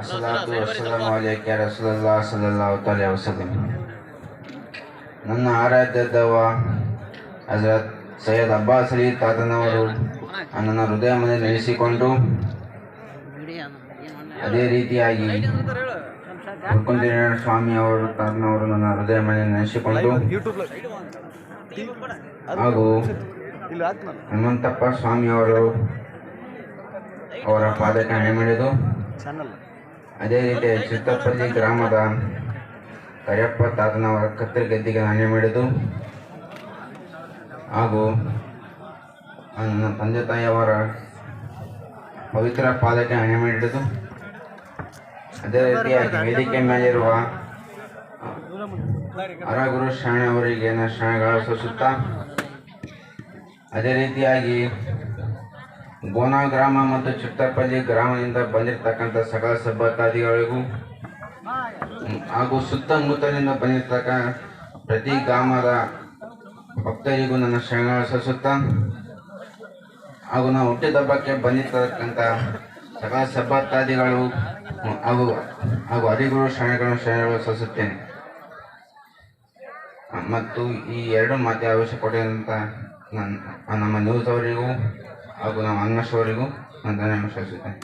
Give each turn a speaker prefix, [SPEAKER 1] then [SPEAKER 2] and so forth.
[SPEAKER 1] ಅಸಲಾತು ಅಸ್ಸಲಾಂ ಅಲೈಕ ರಸೂಲಲ್ಲಾ ಸಲ್ಲಲ್ಲಾಹು ತಾಲಿ ವಸಲ್ಲಂ. ನನ್ನ ಆರಾಧ್ಯದವ ಹಜರತ್ ಸೈಯದ್ ಅಬ್ಬಾಸ್ ಅಲಿ ತಾತನವರು ನನ್ನ ಹೃದಯ ಮನೆ ನಡೆಸಿಕೊಂಡು ಅದೇ ರೀತಿಯಾಗಿ ಕುಂದಿನಾರಾಯಣ ಸ್ವಾಮಿ ಅವರು ತಾತನವರು ನನ್ನ ಹೃದಯ ಮನೆ ನೆನೆಸಿಕೊಂಡು ಹಾಗೂ ಹನುಮಂತಪ್ಪ ಸ್ವಾಮಿಯವರು ಅವರ ಪಾದಕ್ಕೆ ಹಣೆ ಅದೇ ರೀತಿ ಚಿತ್ತಪಲ್ಲಿ ಗ್ರಾಮದ ಕರಿಯಪ್ಪ ತಾತನವರ ಕತ್ತರಿ ಗದ್ದಿಗೆ ನಾಣ್ಯ ಮಾಡಿದ್ದು. ಹಾಗೂ ನನ್ನ ತಂದೆ ತಾಯಿಯವರ ಪವಿತ್ರ ಪಾದಕ್ಕೆ ಹಣೆ ಮಾಡಿದ್ದು. ಅದೇ ರೀತಿಯಾಗಿ ವೇದಿಕೆ ಮೇಲಿರುವ ಅರಗುರು ಶರಣ ಅವರಿಗೆ ನನ್ನ ಶರಣಗಳ ಸೂಚಿಸುತ್ತಾ ಅದೇ ರೀತಿಯಾಗಿ ಗೋನಾ ಗ್ರಾಮ ಮತ್ತು ಚಿತ್ತಪಲ್ಲಿ ಗ್ರಾಮದಿಂದ ಬಂದಿರತಕ್ಕಂಥ ಸಕಲ ಹ್ಮ್, ಹಾಗೂ ಸುತ್ತಮುತ್ತಲಿಂದ ಬಂದಿರತಕ್ಕ ಪ್ರತಿ ಗ್ರಾಮದ ಭಕ್ತರಿಗೂ ನನ್ನ ಶರಣ ಸಲ್ಲಿಸುತ್ತಾ ಹಾಗೂ ನಾವು ಹುಟ್ಟಿದಬ್ಬಕ್ಕೆ ಬಂದಿರತಕ್ಕಂಥ ಸಕಲ ಸಬ್ಬತ್ತಾದಿಗಳು ಹಾಗೂ ಹಾಗೂ ಹರಿಗುರು ಶರಣಗಳನ್ನು ಶರಣಗಳು ಸಲ್ಲಿಸುತ್ತೇನೆ. ಮತ್ತು ಈ ಎರಡು ಮಾತೆ ಅವಶ್ಯಪಟ್ಟಂತ ನನ್ನ ನಮ್ಮ ನ್ಯೂಸ್ ಅವರಿಗೂ ಹಾಗೂ ನಮ್ಮ ಅನ್ವೇಷ್ ಅವರಿಗೂ ನಾನು ಧನ್ಯವಾದ ಸಲ್ಲಿಸುತ್ತೇನೆ